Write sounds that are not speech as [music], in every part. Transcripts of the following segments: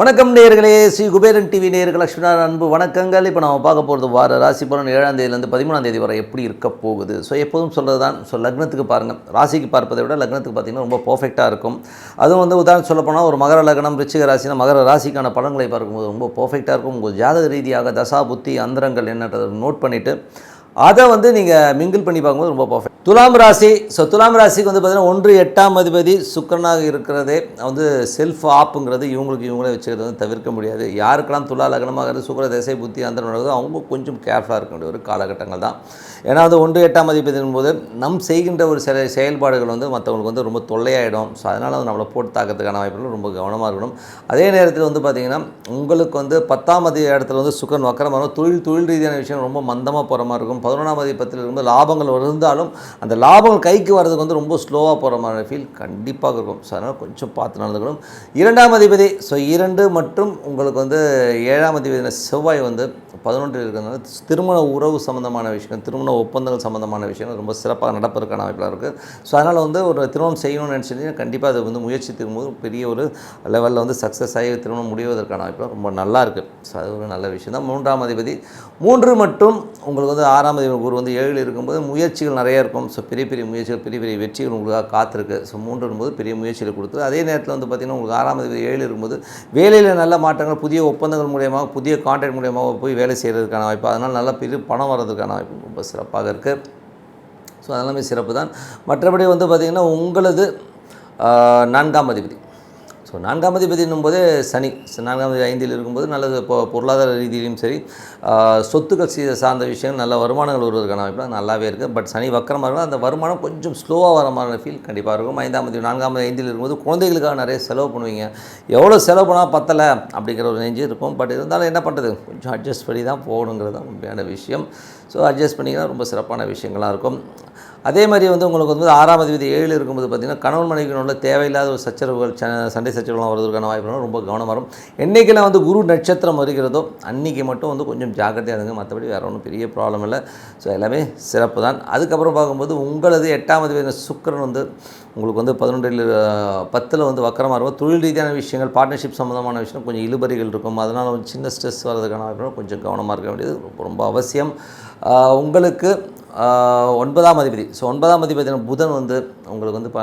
வணக்கம் நேர்களே ஸ்ரீ குபேரன் டிவி நேர்கள் லட்சுமணா அன்பு வணக்கங்கள். இப்போ நம்ம பார்க்க போகிறது வார ராசி பலன் ஏழாம் தேதியிலேருந்து பதிமூணாம் தேதி வரை எப்படி இருக்க போகுது? ஸோ எப்போதும் சொல்கிறது தான் ஸோ லக்னத்துக்கு பாருங்கள் ராசிக்கு பார்ப்பதை விட லக்னத்துக்கு பார்த்தீங்கன்னா ரொம்ப பர்ஃபெக்டாக இருக்கும். அதுவும் வந்து உதாரணம் சொல்லப்போனால் ஒரு மகர லக்னம் ரிச்சிக ராசினா மகர ராசிக்கான பலன்களை பார்க்கும்போது ரொம்ப பர்ஃபெக்டாக இருக்கும். உங்கள் ஜாதக ரீதியாக தசா புத்தி அந்தரங்கள் என்னன்றதை நோட் பண்ணிவிட்டு அதை வந்து நீங்கள் மிங்கிள் பண்ணி பார்க்கும்போது ரொம்ப பர்ஃபெக்ட் துலாம் ராசி ஸோ துலாம் ராசிக்கு வந்து பார்த்தீங்கன்னா ஒன்று எட்டாம் அதிபதி சுக்கரனாக இருக்கிறதே வந்து செல்ஃப் ஆப்புங்கிறது இவங்களுக்கு இவங்களே வச்சுக்கிறது வந்து தவிர்க்க முடியாது. யாருக்கெல்லாம் துலா லக்னமாக சுக்கர திசை புத்தி அந்த நடக்குதோ அவங்க கொஞ்சம் கேர்ஃபுல்லாக இருக்க வேண்டிய ஒரு காலகட்டங்கள் தான். ஏன்னா வந்து ஒன்று எட்டாம் அதிபதியின் போது நம் செய்கின்ற ஒரு சில செயல்பாடுகள் வந்து மற்றவங்களுக்கு வந்து ரொம்ப தொல்லையாயிடும். ஸோ அதனால் வந்து நம்மளை போட்டு தாக்கிறதுக்கான வாய்ப்புகள் ரொம்ப கவனமாக இருக்கணும். அதே நேரத்தில் வந்து பார்த்திங்கன்னா உங்களுக்கு வந்து பத்தாம் அதி இடத்துல வந்து சுக்கரன் வக்கரமாக இருக்கும் தொழில் தொழில் ரீதியான விஷயம் ரொம்ப மந்தமாக போகிற மாதிரி இருக்கும். பதினொன்றாம் அதிபத்தில் இருந்து லாபங்கள் இருந்தாலும் அந்த லாபங்கள் கைக்கு வர்றதுக்கு வந்து ரொம்ப ஸ்லோவாக போகிற மாதிரி ஃபீல் கண்டிப்பாக இருக்கும். ஸோ அதனால் கொஞ்சம் பார்த்து நடந்துக்கணும். இரண்டாம் அதிபதி ஸோ இரண்டு மற்றும் உங்களுக்கு வந்து ஏழாம் அதிபதி செவ்வாய் வந்து பதினொன்றில் இருக்கிறதுனால திருமண உறவு சம்மந்தமான விஷயம் திருமண ஒப்பந்தங்கள் சம்மந்தமான விஷயங்கள் ரொம்ப சிறப்பாக நடப்பதற்கான வாய்ப்பில் இருக்குது ஸோ அதனால் வந்து ஒரு திருமணம் செய்யணும்னு நினச்சிங்கன்னா கண்டிப்பாக அது வந்து முயற்சி திரும்போது பெரிய ஒரு லெவலில் வந்து சக்ஸஸ் ஆகி திருமணம் முடிவதற்கான வாய்ப்பு ரொம்ப நல்லா இருக்குது ஸோ அது ஒரு நல்ல விஷயம் தான். மூன்றாம் அதிபதி மூன்று மற்றும் உங்களுக்கு வந்து ஆறாம் அதிபதி குரு வந்து ஏழில் இருக்கும்போது முயற்சிகள் நிறைய இருக்கும். ஸோ பெரிய பெரிய முயற்சிகள் பெரிய பெரிய வெற்றிகள் உங்களுக்காக காத்திருக்கு. ஸோ மூன்று போது பெரிய முயற்சிகள் கொடுத்து அதே நேரத்தில் வந்து பார்த்திங்கன்னா உங்களுக்கு ஆறாம் அதிபதி ஏழு இருக்கும்போது வேலையில் நல்ல மாற்றங்கள் புதிய ஒப்பந்தங்கள் மூலியமாக புதிய கான்ட்ராக்ட் மூலியமாக போய் வேலை செய்கிறதுக்கான வாய்ப்பு அதனால் நல்ல பெரிய பணம் வர்றதுக்கான வாய்ப்பு ரொம்ப சிறப்பாக இருக்குது ஸோ அதெல்லாமே சிறப்பு தான் மற்றபடி வந்து பார்த்திங்கன்னா உங்களது நான்காம் அதிபதி. ஸோ நான்காம் அதிபதினும் போதே சனி. நான்காம் அதிபதி ஐந்தில் இருக்கும்போது நல்லது இப்போ பொருளாதார ரீதியிலும் சரி. சொத்துக்கள் சீ- சார்ந்த விஷயம் நல்ல வருமானங்கள் வருவதற்கான வாய்ப்பு நல்லாவே இருக்குது பட் சனி வக்கரமாக இருந்தால் அந்த வருமானம் கொஞ்சம் ஸ்லோவாக வர மாதிரி ஃபீல் கண்டிப்பாக இருக்கும். ஐந்தாம் அதிபதி நான்காம் அதிபதி ஐந்தில் இருக்கும்போது குழந்தைகளுக்காக நிறைய செலவு பண்ணுவீங்க. எவ்வளோ செலவு பண்ணால் பத்தலை அப்படிங்கிற ஒரு நெஞ்சு இருக்கும். பட் இருந்தாலும் என்ன பண்ணுறது கொஞ்சம் அட்ஜஸ்ட் பண்ணி தான் போகணுங்கிறது தான் உண்மையான விஷயம். ஸோ அட்ஜஸ்ட் பண்ணிங்கன்னா ரொம்ப சிறப்பான விஷயங்களாக இருக்கும். அதே மாதிரி வந்து உங்களுக்கு வந்து ஆறாம் அதிபதி ஏழு இருக்கும்போது பார்த்திங்கன்னா கணவன் மனைவிக்கு உள்ள தேவையில்லாத ஒரு சச்சரவுகள் ச சண்டை சச்சரவுலாம் வருவதற்கான வாய்ப்புகள் ரொம்ப கவனமாக வரும். என்றைக்கெல்லாம் வந்து குரு நட்சத்திரம் வருகிறதோ அன்றைக்கி மட்டும் வந்து கொஞ்சம் ஜாக்கிரதையாக இருங்க. மற்றபடி வேறு ஒன்றும் பெரிய ப்ராப்ளம் இல்லை. ஸோ எல்லாமே சிறப்பு தான் அதுக்கப்புறம் பார்க்கும்போது உங்களது எட்டாம் அதிபதி சுக்கரன் வந்து உங்களுக்கு வந்து பதினொன்றில் பத்தில் வந்து வக்கரமாக இருக்கும். தொழில் ரீதியான விஷயங்கள் பார்ட்னர்ஷிப் சம்மந்தமான விஷயம் கொஞ்சம் இழுபறிகள் இருக்கும். அதனால் சின்ன ஸ்ட்ரெஸ் வர்றதுக்கான வாய்ப்புகள் கொஞ்சம் கவனமாக இருக்க வேண்டியது ரொம்ப ரொம்ப அவசியம். உங்களுக்கு ஒன்பதாம் அதிபதி. ஸோ ஒன்பதாம் அதிபதி புதன் வந்து உங்களுக்கு வந்து ப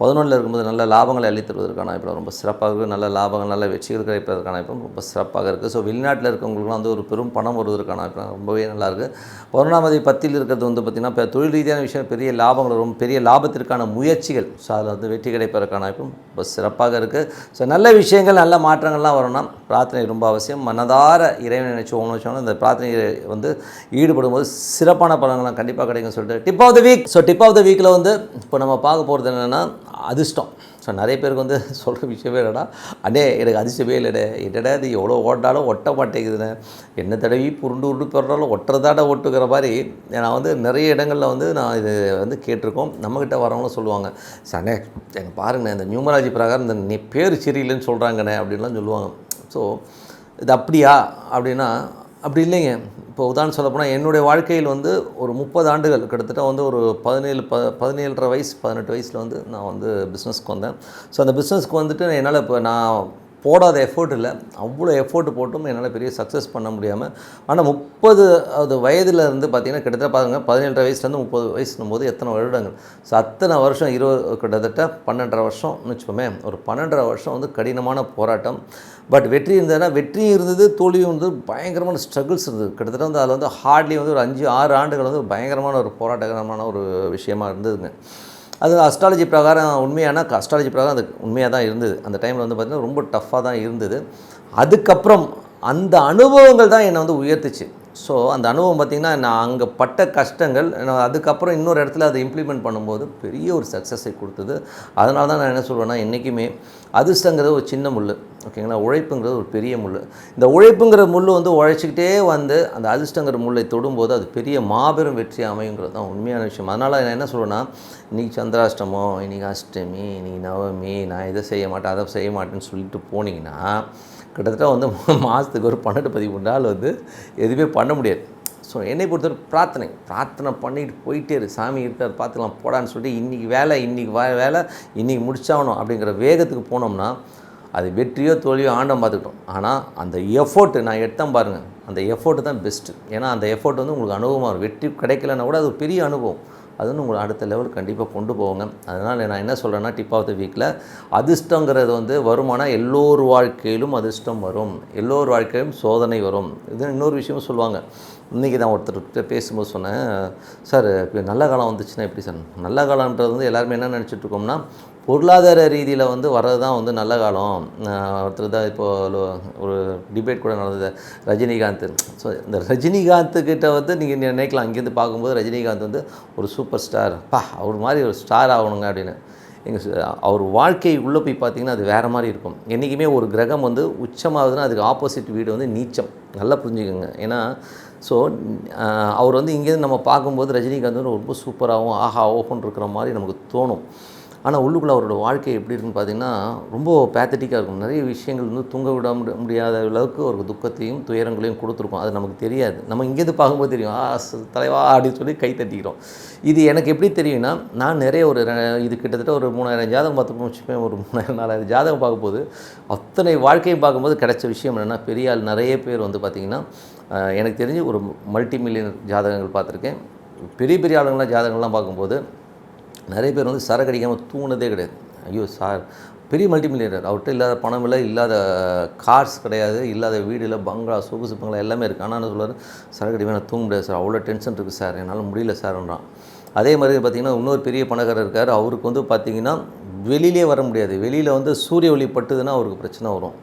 பதினொன்றில் இருக்கும்போது நல்ல லாபங்களை அளித்தருவதற்கான இப்போ ரொம்ப சிறப்பாக இருக்குது நல்ல லாபங்கள் நல்ல வெற்றிகள் கிடைப்பதற்கான இப்போ ரொம்ப சிறப்பாக இருக்குது ஸோ வெளிநாட்டில் இருக்கவங்களுக்குலாம் வந்து ஒரு பெரும் பணம் வருவதற்கான இப்போ ரொம்பவே நல்லாயிருக்கு பதினொன்றாம் அதிபதி பத்தில் இருக்கிறது வந்து பார்த்திங்கன்னா இப்போ தொழில் ரீதியான விஷயம் பெரிய லாபங்கள் ரொம்ப பெரிய லாபத்திற்கான முயற்சிகள். ஸோ அதில் வந்து வெற்றி கிடைப்பதற்கான இப்போ ரொம்ப சிறப்பாக இருக்குது ஸோ நல்ல விஷயங்கள் நல்ல மாற்றங்கள்லாம் வரணும்னா பிரார்த்தனை ரொம்ப அவசியம். மனதார இறைவனை நினச்சி ஒன்று வச்சோன்னா இந்த பிரார்த்தனை வந்து ஈடுபடும் போது சிறப்பான பலன்கள்லாம் கண்டிப்பாக கிடைக்கும் சொல்லிட்டு. Tip of the week so tip of the வீக்கில் வந்து இப்போ நம்ம பார்க்க போகிறது என்னென்னா அதிர்ஷ்டம். ஸோ நிறைய பேருக்கு வந்து [laughs] சொல்கிற விஷயமே இல்லைடா அடே எனக்கு அதிர்ஷ்டமே இல்லைடே என்னடா இது எவ்வளோ ஓட்டாலும் ஒட்ட மாட்டேங்குதுண்ணே. என்ன தடவி புருண்டு உருண்டு போடுறாலும் ஒட்டுறதாட ஒட்டுக்கிற மாதிரி. நான் வந்து நிறைய இடங்களில் வந்து நான் இது வந்து கேட்டிருக்கோம். நம்மக்கிட்ட வரவங்களும் சொல்லுவாங்க சனே எனக்கு பாருங்கண்ணே இந்த நியூமராஜி பிரகாரம் இந்த நீ பேர் சரியில்லைன்னு சொல்கிறாங்கண்ணே அப்படின்லாம் சொல்லுவாங்க. ஸோ இது அப்படியா? அப்படின்னா அப்படி இல்லைங்க. இப்போ உதாரணம் சொல்ல போனால் என்னுடைய வாழ்க்கையில் வந்து ஒரு முப்பது ஆண்டுகள் கிட்டத்தட்ட வந்து ஒரு பதினேழு ப பதினேழரை வயசு பதினெட்டு வயசில் வந்து நான் வந்து பிஸ்னஸ்க்கு வந்தேன். ஸோ அந்த பிஸ்னஸ்க்கு வந்துட்டு என்னால் இப்போ நான் போடாத எஃபோர்ட் இல்லை. அவ்வளோ எஃபோர்ட் போட்டும் என்னால் பெரிய சக்ஸஸ் பண்ண முடியாமல் ஆனால் முப்பது அது வயதில் இருந்து பார்த்தீங்கன்னா கிட்டத்தட்ட பாருங்கள் பதினேழரை வயசுலேருந்து முப்பது வயசுனும் போது எத்தனை வருடங்கள். ஸோ அத்தனை வருஷம் இருபது கிட்டத்தட்ட பன்னெண்டரை வருஷம்னு வச்சுக்கோமே ஒரு பன்னெண்டரை வருஷம் வந்து கடினமான போராட்டம். பட் வெற்றி இருந்ததுன்னா வெற்றியும் இருந்தது தோல்வியும் இருந்தது பயங்கரமான ஸ்ட்ரகிள்ஸ் இருந்தது. கிட்டத்தட்ட வந்து அதில் வந்து ஹார்ட்லி வந்து ஒரு அஞ்சு ஆறு ஆண்டுகள் வந்து பயங்கரமான ஒரு போராட்டகரமான ஒரு விஷயமா இருந்ததுங்க. அது அஸ்ட்ராலஜி பிரகாரம் உண்மையான அஸ்ட்ராலஜி பிரகாரம் அது உண்மையாக தான் இருந்தது. அந்த டைமில் வந்து பார்த்திங்கன்னா ரொம்ப டஃப்பாக தான் இருந்தது. அதுக்கப்புறம் அந்த அனுபவங்கள் தான் என்னை வந்து உயர்த்துச்சு. ஸோ அந்த அனுபவம் பார்த்திங்கன்னா நான் அங்கே பட்ட கஷ்டங்கள் நான் அதுக்கப்புறம் இன்னொரு இடத்துல அதை இம்ப்ளிமெண்ட் பண்ணும்போது பெரிய ஒரு சக்ஸஸை கொடுத்தது. அதனால தான் நான் என்ன சொல்லுவேன்னா என்றைக்குமே அதிர்ஷ்டங்கிறது ஒரு சின்ன முள் ஓகேங்களா உழைப்புங்கிறது ஒரு பெரிய முள் இந்த உழைப்புங்கிற முள் வந்து உழைச்சிக்கிட்டே வந்து அந்த அதிர்ஷ்டங்கிற முல்லை தொடும்போது அது பெரிய மாபெரும் வெற்றி அமையுங்கிறது தான் உண்மையான விஷயம். அதனால் நான் என்ன சொல்லுவேன்னா இன்றைக்கி சந்திராஷ்டமோ இன்றைக்கி அஷ்டமி இன்றைக்கி நவமி நான் இதை செய்ய மாட்டேன் அதை செய்ய மாட்டேன்னு சொல்லிட்டு போனீங்கன்னா கிட்டத்தட்ட வந்து [laughs] மாதத்துக்கு ஒரு பன்னெண்டு பதிமூணு நாள் வந்து எதுவுமே பண்ண முடியாது. ஸோ என்னை பொறுத்தவரை பிரார்த்தனை. பிரார்த்தனை பண்ணிட்டு போயிட்டே இரு. சாமி இருக்கார் பார்த்துக்கலாம் போடான்னு சொல்லிட்டு இன்றைக்கி வேலை இன்றைக்கி வா வேலை இன்றைக்கி முடிச்சாகணும் அப்படிங்கிற வேகத்துக்கு போனோம்னா அது வெற்றியோ தோல்வியோ ஆண்டம் பார்த்துக்கிட்டோம். ஆனால் அந்த எஃபோர்ட்டு நான் எடுத்தேன் பாருங்கள் அந்த எஃபோர்ட்டு தான் பெஸ்ட்டு ஏன்னா அந்த எஃபோர்ட் வந்து உங்களுக்கு அனுபவமாக இருக்கும் வெற்றி கிடைக்கலன்னா கூட அது ஒரு பெரிய அனுபவம். அது வந்து உங்களை அடுத்த லெவல் கண்டிப்பாக கொண்டு போவாங்க. அதனால் நான் என்ன சொல்கிறேன்னா டிப் ஆஃப் த வீக்கில் அதிர்ஷ்டங்கிறது வந்து வருமானம் எல்லோர் வாழ்க்கையிலும் அதிர்ஷ்டம் வரும். எல்லோர் வாழ்க்கையிலும் சோதனை வரும். இது இன்னொரு விஷயமும் சொல்லுவாங்க. இன்றைக்கி தான் ஒருத்தர்கிட்ட பேசும்போது சொன்னேன் சார் இப்போ நல்ல காலம் வந்துச்சுன்னா எப்படி சார்? நல்ல காலம்ன்றது வந்து எல்லாருமே என்ன நினச்சிட்ருக்கோம்னா பொருளாதார ரீதியில் வந்து வர்றது தான் வந்து நல்ல காலம். ஒருத்தர் தான் இப்போது ஒரு டிபேட் கூட நடந்தது. ரஜினிகாந்த். ஸோ இந்த ரஜினிகாந்த்கிட்ட வந்து நீங்கள் நினைக்கலாம். இங்கேருந்து பார்க்கும்போது ரஜினிகாந்த் வந்து ஒரு சூப்பர் ஸ்டார் பா அவர் மாதிரி ஒரு ஸ்டார் ஆகணுங்க அப்படின்னு. எங்கள் அவர் வாழ்க்கை உள்ளே போய் பார்த்தீங்கன்னா அது வேறு மாதிரி இருக்கும். என்றைக்குமே ஒரு கிரகம் வந்து உச்சமாகுதுன்னா அதுக்கு ஆப்போசிட் வீடு வந்து நீச்சம். நல்லா புரிஞ்சுக்கோங்க. ஏன்னா ஸோ அவர் வந்து இங்கேருந்து நம்ம பார்க்கும்போது ரஜினிகாந்த் வந்து ரொம்ப சூப்பராகவும் ஆஹா ஓஹோன்னு இருக்கிற மாதிரி நமக்கு தோணும். ஆனால் உள்ளுக்குள்ளே அவரோட வாழ்க்கை எப்படி இருக்குன்னு பார்த்தீங்கன்னா ரொம்ப பேத்தட்டிக்காக இருக்கும். நிறைய விஷயங்கள் வந்து தூங்க விட முடியாத அளவுக்கு ஒரு துக்கத்தையும் துயரங்களையும் கொடுத்துருக்கோம். அது நமக்கு தெரியாது. நம்ம இங்கேருந்து பார்க்கும்போது தெரியும் ஆ தலைவா அப்படின்னு சொல்லி கை தட்டிக்கிறோம். இது எனக்கு எப்படி தெரியும்னா நான் நிறைய ஒரு இது கிட்டத்தட்ட ஒரு மூணாயிரம் ஜாதகம் பார்த்து வச்சுப்பேன் ஒரு மூணாயிரம் நாலாயிரம் ஜாதகம் பார்க்கும்போது அத்தனை வாழ்க்கையும் பார்க்கும்போது கிடைச்ச விஷயம் என்னென்னா பெரிய ஆள் நிறைய பேர் வந்து பார்த்திங்கன்னா எனக்கு தெரிஞ்சு ஒரு மல்டி மில்லியன் ஜாதகங்கள் பார்த்துருக்கேன். பெரிய பெரிய ஆளுங்களாம் ஜாதகங்கள்லாம் பார்க்கும்போது நிறைய பேர் வந்து சரக்கு அடிக்காமல் தூங்கினதே கிடையாது. ஐயோ சார் பெரிய மல்டிமில்லியனர் அவர்கிட்ட இல்லாத பணம் இல்லை இல்லாத கார்ஸ் கிடையாது இல்லாத வீடு இல்லை பங்களா சொகுசு பங்களா எல்லாமே இருக்குது ஆனால் என்ன சொல்லுவார் சரக்கு அடிக்க நான் தூங்க முடியாது சார். அவ்வளோ டென்ஷன் இருக்குது சார். என்னால் முடியல சார்ன்றான். அதே மாதிரி பார்த்திங்கன்னா இன்னொரு பெரிய பணக்காரர் இருக்கார். அவருக்கு வந்து பார்த்திங்கன்னா வெளியிலே வர முடியாது. வெளியில் வந்து சூரிய ஒளி பட்டுதுன்னா அவருக்கு பிரச்சனை வரும்.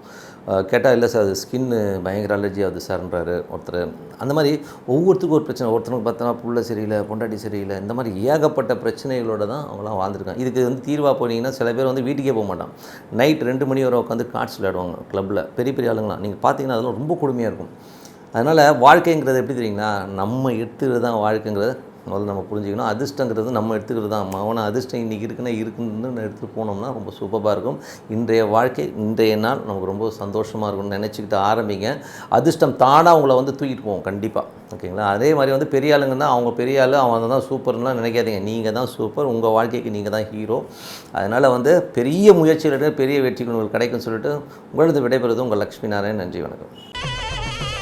கேட்டால் இல்லை சார் அது ஸ்கின்னு பயங்கர அலர்ஜி ஆகுது சார்ன்றாரு ஒருத்தர். அந்த மாதிரி ஒவ்வொருத்துக்கும் ஒரு பிரச்சனை. ஒருத்தனுக்கு பார்த்தோன்னா புள்ள சரியில்லை பொண்டாட்டி சரியில்லை இந்த மாதிரி ஏகப்பட்ட பிரச்சனைகளோட தான் அவங்களாம் வாழ்ந்துருக்காங்க. இதுக்கு வந்து தீர்வாக போனீங்கன்னா சில பேர் வந்து வீட்டுக்கே போக மாட்டான் நைட் ரெண்டு மணி வரை உட்காந்து கார்ட்ஸ் விளையாடுவாங்க கிளப்பில் பெரிய பெரிய ஆளுங்களாம். நீங்கள் பார்த்தீங்கன்னா அதெல்லாம் ரொம்ப கொடுமையாக இருக்கும். அதனால் வாழ்க்கைங்கிறது எப்படி தெரியுங்களா? நம்ம எடுத்துக்கிறது தான் வாழ்க்கைங்கிறத முதல்ல நம்ம புரிஞ்சுக்கணும். அதிர்ஷ்டங்கிறது நம்ம எடுத்துக்கிறது தான். அவனை அதிர்ஷ்டம் இன்றைக்கி இருக்குன்னா இருக்குன்னு எடுத்துகிட்டு போனோம்னா ரொம்ப சூப்பராக இருக்கும். இன்றைய வாழ்க்கை இன்றைய நாள் நமக்கு ரொம்ப சந்தோஷமாக இருக்கும்னு நினச்சிக்கிட்டு ஆரம்பிங்க. அதிர்ஷ்டம் தானாக உங்களை வந்து தூக்கிட்டு போவோம் கண்டிப்பாக ஓகேங்களா? அதே மாதிரி வந்து பெரிய ஆளுங்கன்னா அவங்க பெரிய ஆள் அவங்க தான் சூப்பர்லாம் நினைக்காதீங்க. நீங்கள் தான் சூப்பர் உங்கள் வாழ்க்கைக்கு நீங்கள் தான் ஹீரோ அதனால் வந்து பெரிய முயற்சிகள் பெரிய வெற்றிகள் உங்களுக்கு கிடைக்கும்னு சொல்லிட்டு உங்களது விடைபெறுவது உங்கள் லக்ஷ்மி நாராயண் நன்றி வணக்கம்.